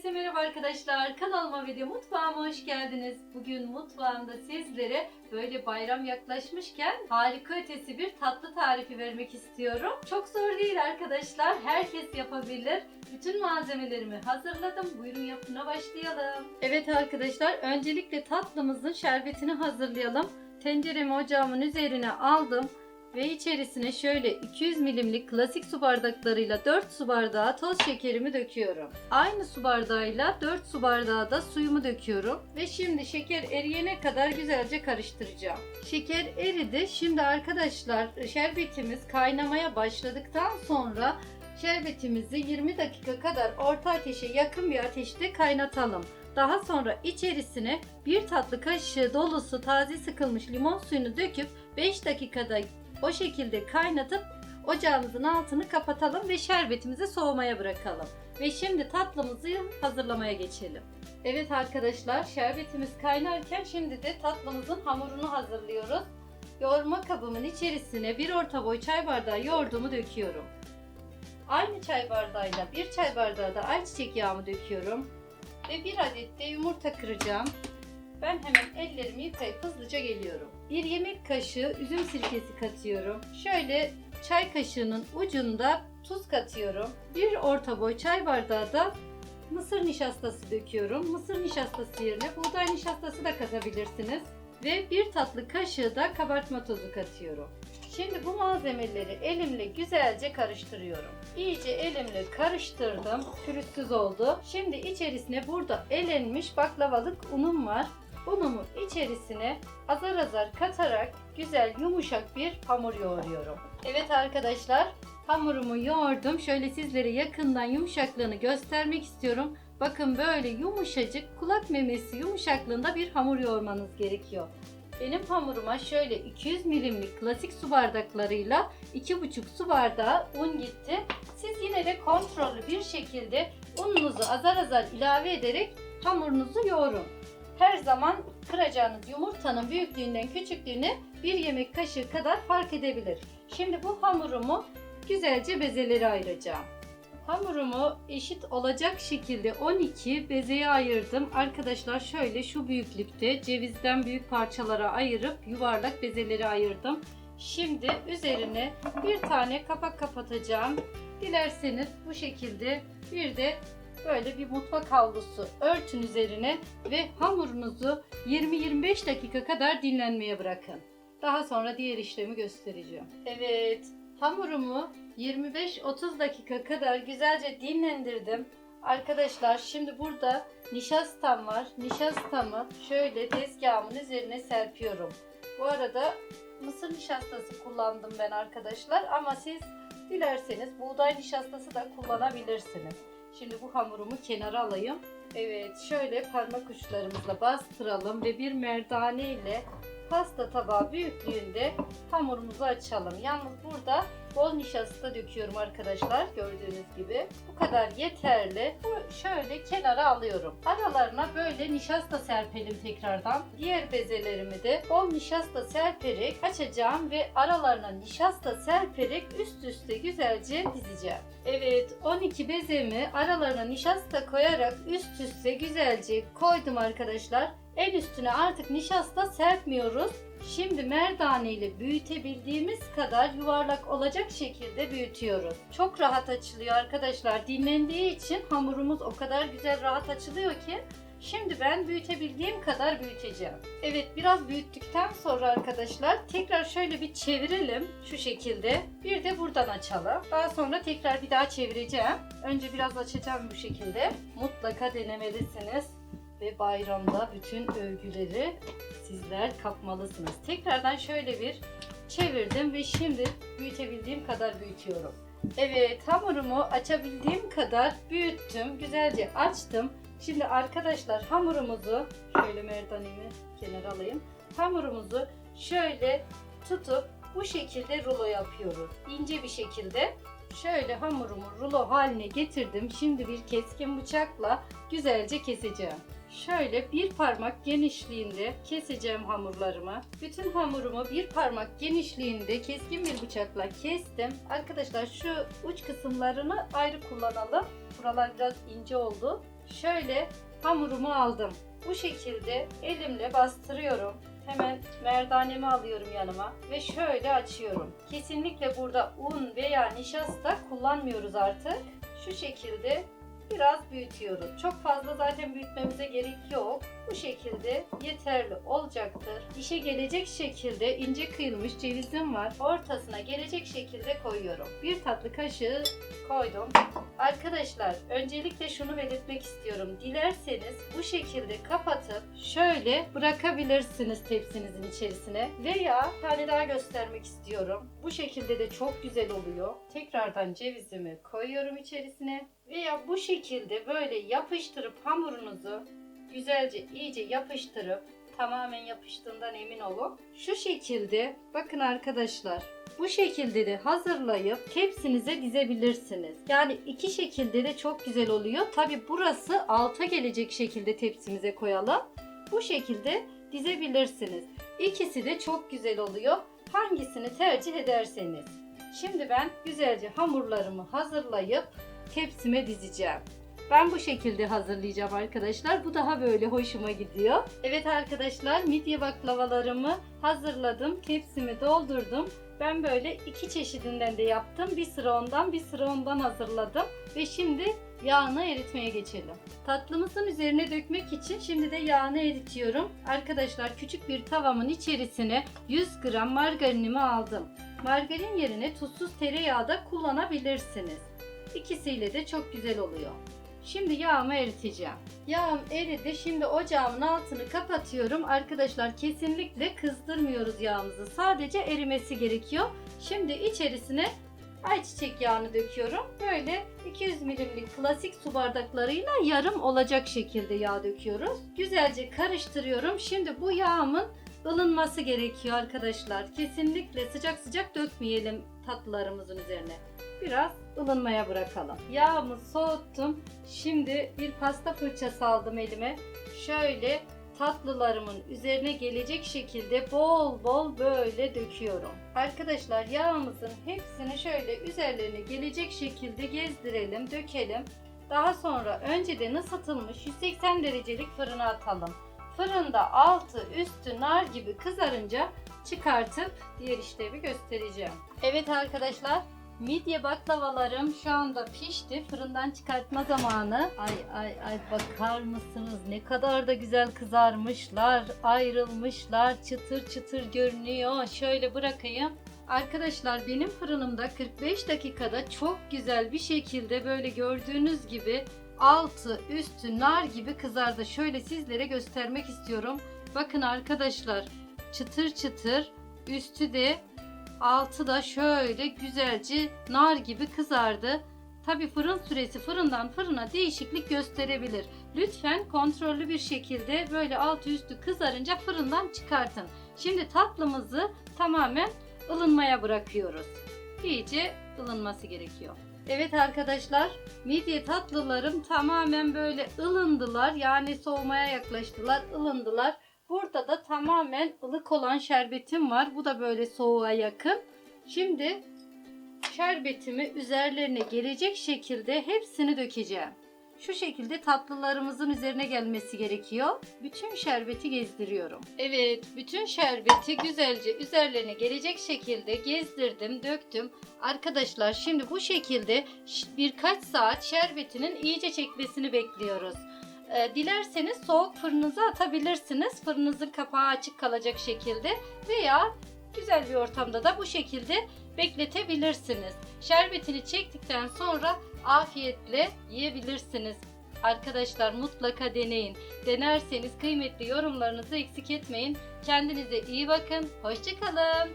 Herkese merhaba arkadaşlar. Kanalıma video mutfağıma hoş geldiniz. Bugün mutfağımda sizlere böyle bayram yaklaşmışken harika ötesi bir tatlı tarifi vermek istiyorum. Çok zor değil arkadaşlar. Herkes yapabilir. Bütün malzemelerimi hazırladım. Buyurun yapına başlayalım. Evet arkadaşlar öncelikle tatlımızın şerbetini hazırlayalım. Tenceremi ocağımın üzerine aldım ve içerisine şöyle 200 milimlik klasik su bardaklarıyla 4 su bardağı toz şekerimi döküyorum. Aynı su bardağıyla 4 su bardağı da suyumu döküyorum ve şimdi şeker eriyene kadar güzelce karıştıracağım. Şeker eridi. Şimdi arkadaşlar şerbetimiz kaynamaya başladıktan sonra şerbetimizi 20 dakika kadar orta ateşe yakın bir ateşte kaynatalım. Daha sonra içerisine bir tatlı kaşığı dolusu taze sıkılmış limon suyunu döküp 5 dakikada o şekilde kaynatıp ocağımızın altını kapatalım ve şerbetimizi soğumaya bırakalım. Ve şimdi tatlımızı hazırlamaya geçelim. Evet arkadaşlar şerbetimiz kaynarken şimdi de tatlımızın hamurunu hazırlıyoruz. Yoğurma kabımın içerisine bir orta boy çay bardağı yoğurdumu döküyorum. Aynı çay bardağıyla bir çay bardağı da ayçiçek yağımı döküyorum. Ve bir adet de yumurta kıracağım. Ben hemen ellerimi yıkayıp hızlıca geliyorum. Bir yemek kaşığı üzüm sirkesi katıyorum. Şöyle çay kaşığının ucunda tuz katıyorum. Bir orta boy çay bardağı da mısır nişastası döküyorum. Mısır nişastası yerine buğday nişastası da katabilirsiniz. Ve bir tatlı kaşığı da kabartma tozu katıyorum. Şimdi bu malzemeleri elimle güzelce karıştırıyorum. İyice elimle karıştırdım. Pürüzsüz oldu. Şimdi içerisine burada elenmiş baklavalık unum var. Unumu içerisine azar azar katarak güzel yumuşak bir hamur yoğuruyorum. Evet arkadaşlar hamurumu yoğurdum. Şöyle sizlere yakından yumuşaklığını göstermek istiyorum. Bakın böyle yumuşacık kulak memesi yumuşaklığında bir hamur yoğurmanız gerekiyor. Benim hamuruma şöyle 200 milimlik klasik su bardaklarıyla 2,5 su bardağı un gitti. Siz yine de kontrollü bir şekilde ununuzu azar azar ilave ederek hamurunuzu yoğurun. Her zaman kıracağınız yumurtanın büyüklüğünden küçüklüğüne bir yemek kaşığı kadar fark edebilir. Şimdi bu hamurumu güzelce bezelere ayıracağım. Hamurumu eşit olacak şekilde 12 bezeye ayırdım. Arkadaşlar şöyle şu büyüklükte cevizden büyük parçalara ayırıp yuvarlak bezeleri ayırdım. Şimdi üzerine bir tane kapak kapatacağım. Dilerseniz bu şekilde bir de böyle bir mutfak havlusu örtün üzerine ve hamurunuzu 20-25 dakika kadar dinlenmeye bırakın. Daha sonra diğer işlemi göstereceğim. Evet, hamurumu 25-30 dakika kadar güzelce dinlendirdim. Arkadaşlar şimdi burada nişastam var. Nişastamı şöyle tezgahımın üzerine serpiyorum. Bu arada mısır nişastası kullandım ben arkadaşlar ama siz dilerseniz buğday nişastası da kullanabilirsiniz. Şimdi bu hamurumu kenara alayım. Evet şöyle parmak uçlarımızla bastıralım ve bir merdane ile pasta tabağı büyüklüğünde hamurumuzu açalım. Yalnız burada bol nişasta döküyorum arkadaşlar gördüğünüz gibi. Bu kadar yeterli. Bu şöyle kenara alıyorum. Aralarına böyle nişasta serpelim tekrardan. Diğer bezelerimi de bol nişasta serperek açacağım ve aralarına nişasta serperek üst üste güzelce dizeceğim. Evet 12 bezemi aralarına nişasta koyarak üst üste güzelce koydum arkadaşlar. En üstüne artık nişasta serpmiyoruz. Şimdi merdane ile büyütebildiğimiz kadar yuvarlak olacak şekilde büyütüyoruz. Çok rahat açılıyor arkadaşlar. Dinlendiği için hamurumuz o kadar güzel rahat açılıyor ki Şimdi ben büyütebildiğim kadar büyüteceğim. Evet biraz büyüttükten sonra arkadaşlar tekrar şöyle bir çevirelim şu şekilde. Bir de buradan açalım. Daha sonra tekrar bir daha çevireceğim. Önce biraz açacağım bu şekilde. Mutlaka denemelisiniz ve bayramda bütün övgüleri sizler kapmalısınız. Tekrardan şöyle bir çevirdim ve şimdi büyütebildiğim kadar büyütüyorum. Evet hamurumu açabildiğim kadar büyüttüm. Güzelce açtım. Şimdi arkadaşlar hamurumuzu şöyle merdanemi kenara alayım. Hamurumuzu şöyle tutup bu şekilde rulo yapıyoruz. İnce bir şekilde şöyle hamurumu rulo haline getirdim. Şimdi bir keskin bıçakla güzelce keseceğim. Şöyle bir parmak genişliğinde keseceğim hamurlarımı. Bütün hamurumu bir parmak genişliğinde keskin bir bıçakla kestim. Arkadaşlar şu uç kısımlarını ayrı kullanalım. Buralar biraz ince oldu. Şöyle hamurumu aldım. Bu şekilde elimle bastırıyorum. Hemen merdanemi alıyorum yanıma ve şöyle açıyorum. Kesinlikle burada un veya nişasta kullanmıyoruz artık. Şu şekilde biraz büyütüyoruz. Çok fazla zaten büyütmemize gerek yok. Bu şekilde yeterli olacaktır. Dişe gelecek şekilde ince kıyılmış cevizim var. Ortasına gelecek şekilde koyuyorum. Bir tatlı kaşığı koydum. Arkadaşlar öncelikle şunu belirtmek istiyorum. Dilerseniz bu şekilde kapatıp şöyle bırakabilirsiniz tepsinizin içerisine. Veya bir tane daha göstermek istiyorum. Bu şekilde de çok güzel oluyor. Tekrardan cevizimi koyuyorum içerisine. Veya bu şekilde böyle yapıştırıp hamurunuzu güzelce iyice yapıştırıp tamamen yapıştığından emin olun. Şu şekilde bakın arkadaşlar bu şekilde de hazırlayıp tepsinize dizebilirsiniz. Yani iki şekilde de çok güzel oluyor. Tabi burası alta gelecek şekilde tepsimize koyalım. Bu şekilde dizebilirsiniz. İkisi de çok güzel oluyor. Hangisini tercih ederseniz. Şimdi ben güzelce hamurlarımı hazırlayıp tepsime dizeceğim. Ben bu şekilde hazırlayacağım arkadaşlar. Bu daha böyle hoşuma gidiyor. Evet arkadaşlar midye baklavalarımı hazırladım. Tepsimi doldurdum. Ben böyle iki çeşidinden de yaptım. Bir sıra ondan bir sıra ondan hazırladım. Ve şimdi yağını eritmeye geçelim. Tatlımızın üzerine dökmek için şimdi de yağını eritiyorum. Arkadaşlar küçük bir tavamın içerisine 100 gram margarinimi aldım. Margarin yerine tuzsuz tereyağı da kullanabilirsiniz. İkisiyle de çok güzel oluyor. Şimdi yağımı eriteceğim. Yağım eridi. Şimdi ocağımın altını kapatıyorum. Arkadaşlar kesinlikle kızdırmıyoruz yağımızı. Sadece erimesi gerekiyor. Şimdi içerisine ayçiçek yağını döküyorum. Böyle 200 milimlik klasik su bardaklarıyla yarım olacak şekilde yağ döküyoruz. Güzelce karıştırıyorum. Şimdi bu yağımın ılınması gerekiyor arkadaşlar. Kesinlikle sıcak sıcak dökmeyelim tatlılarımızın üzerine biraz ılınmaya bırakalım. Yağımı soğuttum. Şimdi bir pasta fırçası aldım elime. Şöyle tatlılarımın üzerine gelecek şekilde bol bol böyle döküyorum. Arkadaşlar yağımızın hepsini şöyle üzerlerine gelecek şekilde gezdirelim, dökelim. Daha sonra önceden ısıtılmış 180 derecelik fırına atalım. Fırında altı üstü nar gibi kızarınca çıkartıp diğer işlevi göstereceğim. Evet arkadaşlar Midye baklavalarım şu anda pişti. Fırından çıkartma zamanı. Ay ay ay bakar mısınız? Ne kadar da güzel kızarmışlar, ayrılmışlar, çıtır çıtır görünüyor. Şöyle bırakayım. Arkadaşlar benim fırınımda 45 dakikada çok güzel bir şekilde böyle gördüğünüz gibi altı üstü nar gibi kızardı. Şöyle sizlere göstermek istiyorum. Bakın arkadaşlar çıtır çıtır üstü de altı da şöyle güzelce nar gibi kızardı. Tabi fırın süresi fırından fırına değişiklik gösterebilir. Lütfen kontrollü bir şekilde böyle altı üstü kızarınca fırından çıkartın. Şimdi tatlımızı tamamen ılınmaya bırakıyoruz. İyice ılınması gerekiyor. Evet arkadaşlar midye tatlılarım tamamen böyle ılındılar. Yani soğumaya yaklaştılar, ılındılar. Burada da tamamen ılık olan şerbetim var. Bu da böyle soğuğa yakın. Şimdi şerbetimi üzerlerine gelecek şekilde hepsini dökeceğim. Şu şekilde tatlılarımızın üzerine gelmesi gerekiyor. Bütün şerbeti gezdiriyorum. Evet, bütün şerbeti güzelce üzerlerine gelecek şekilde gezdirdim, döktüm. Arkadaşlar şimdi bu şekilde birkaç saat şerbetinin iyice çekmesini bekliyoruz. E, dilerseniz soğuk fırınıza atabilirsiniz. Fırınınızın kapağı açık kalacak şekilde veya güzel bir ortamda da bu şekilde bekletebilirsiniz. Şerbetini çektikten sonra afiyetle yiyebilirsiniz. Arkadaşlar mutlaka deneyin. Denerseniz kıymetli yorumlarınızı eksik etmeyin. Kendinize iyi bakın. Hoşçakalın.